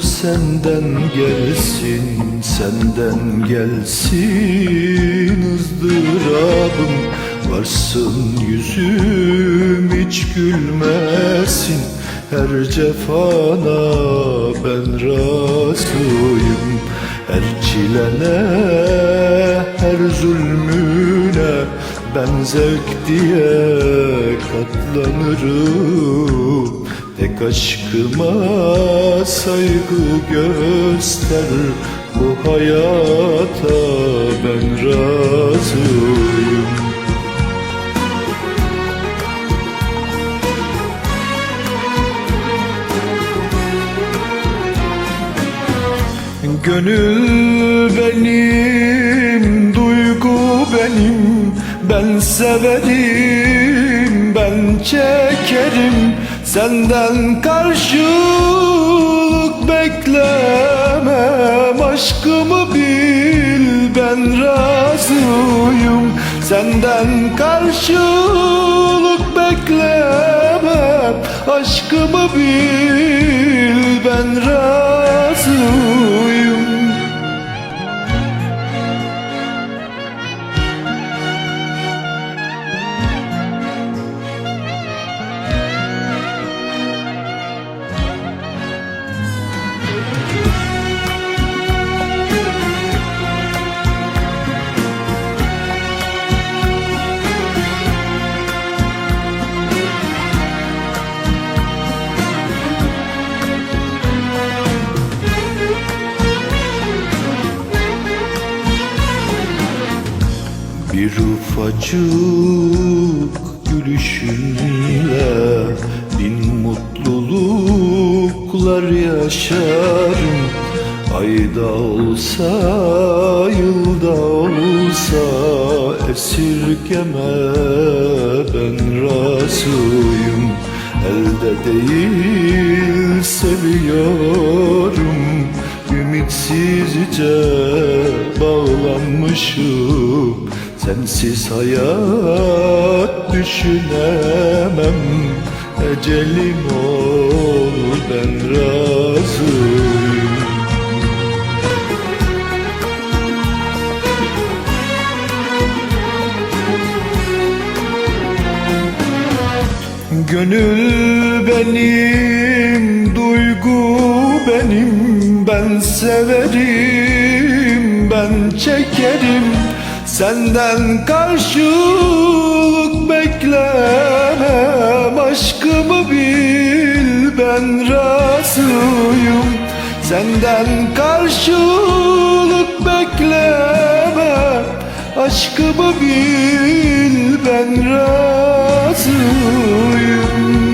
senden gelsin Senden gelsin ızdırabım. Varsın yüzüm hiç gülmesin. Her cefana ben razıyım. Her çilene, her zulmüne Ben zevk diye katlanırım Tek aşkıma saygı göster. Bu hayata ben razıyım. Gönül benim, duygu benim. Ben severim, ben çekerim Senden karşılık beklemem Aşkımı bil, ben razıyım. Senden karşılık beklemem Aşkımı bil, ben razıyım Bir ufacık gülüşünle Bin mutluluklar yaşarım Ayda olsa, yılda olsa Esirgeme ben razıyım. Elde değil seviyorum. Ümitsizce bağlanmışım. Sensiz hayat düşünemem. Ecelim ol ben razıyım Gönül benim, duygu benim. Ben severim, ben çekerim. Senden karşılık beklemem Aşkımı bil, ben razıyım. Senden karşılık beklemem Aşkımı bil, ben razıyım suyum.